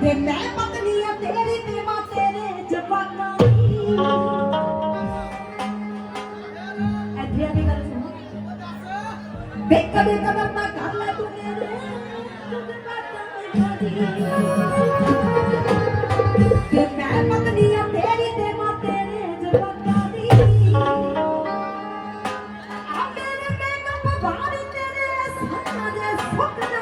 ਤੇ ਮੈਂ ਪਤਨੀ ਆ ਤੇਰੀ ਤੇ ਮਾਂ ਤੇਰੇ ਜਵਾਨਾਂ। ਦੀ ਅੱਧਿਆ ਦੀ ਗੱਲ ਸੁਣੋ। ਵੇ ਕਦੇ ਕਦਰ ਨਾ ਕਰ ਲੈ ਤੂੰ ਮੇਰੇ। ਤੁਝ ਬਾਤਾਂ ਦੀ ਤੇ ਮੈਂ ਪਤਨੀ ਆ ਤੇਰੀ ਤੇ ਮਾਂ ਤੇਰੇ ਜਵਾਨਾਂ। ਦੀ ਆਪੇ ਮੈਂ ਕੰਮ ਬਾਹਰ ਤੇਰੇ ਸਾਹਾਂ ਦੇ ਸੁਪਨੇ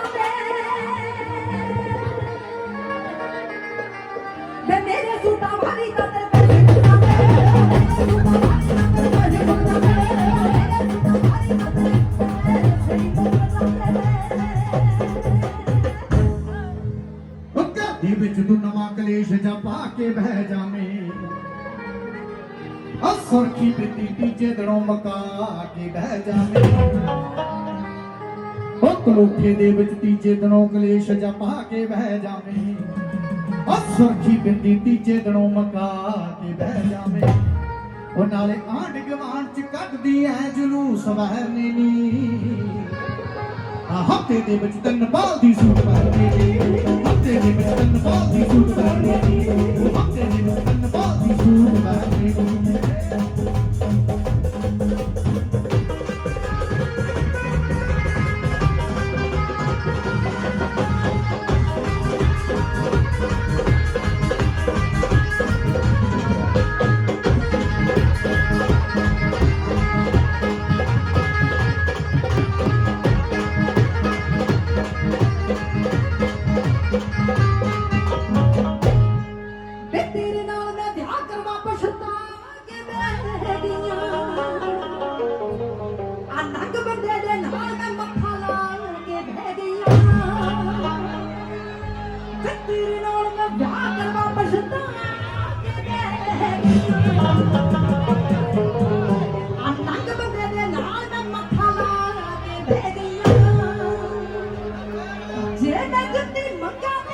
ਕਲੇਸ਼ ਜਾਂ ਪਾ ਕੇ ਬਹਿ ਜਾਵੇਂ ਅਸਰ ਕੀ ਬਿੱਤੀ ਤੀਜੇ ਦਿਨੋਂ ਮਕਾ ਕੇ ਬਹਿ ਜਾਵੇਂ ਉਹ ਕਲੋਖੇ ਦੇ ਵਿੱਚ ਤੀਜੇ ਦਿਨੋਂ ਕਲੇਸ਼ ਜਾਂ ਪਾ ਕੇ ਬਹਿ ਜਾਵੇਂ ਸੁਰਖੀ ਬਿੰਦੀ ਤੀਜੇ ਦਿਨੋਂ ਮਕਾ ਕੇ ਬਹਿ ਜਾਵੇ। ਉਹ ਨਾਲੇ ਆਂਢ ਗਵਾਂਢ ਚ ਕੱਢਦੀ ਐ ਜਲੂਸ ਵਹਿਰਨੀ ਨੀ। ਹਫ਼ਤੇ ਦੇ ਵਿੱਚ ਤਿੰਨ ਬਾਲ ਦੀ ਸੂਟ ਪਾਉਂਦੀ ਨੀ। ਵੇ ਤੇਰੇ ਨਾਲ ਮੈਂ ਵਿਆਹ ਕਰਵਾ ਪਛਤਾ ਕੇ ਬਹਿ ਗਈਆਂ ਆ ਨੰਗ ਬੰਦੇ ਦੇ ਨਾਲ ਮੈਂ ਮੱਥਾ ਲਾ ਕੇ ਬਹਿ ਗਈਆਂ। ਵੇ ਤੇਰੇ ਨਾਲ ਮੈਂ ਵਿਆਹ ਕਰਵਾ ਪਛਤਾ ਕੇ ਬਹਿ ਗਈਆਂ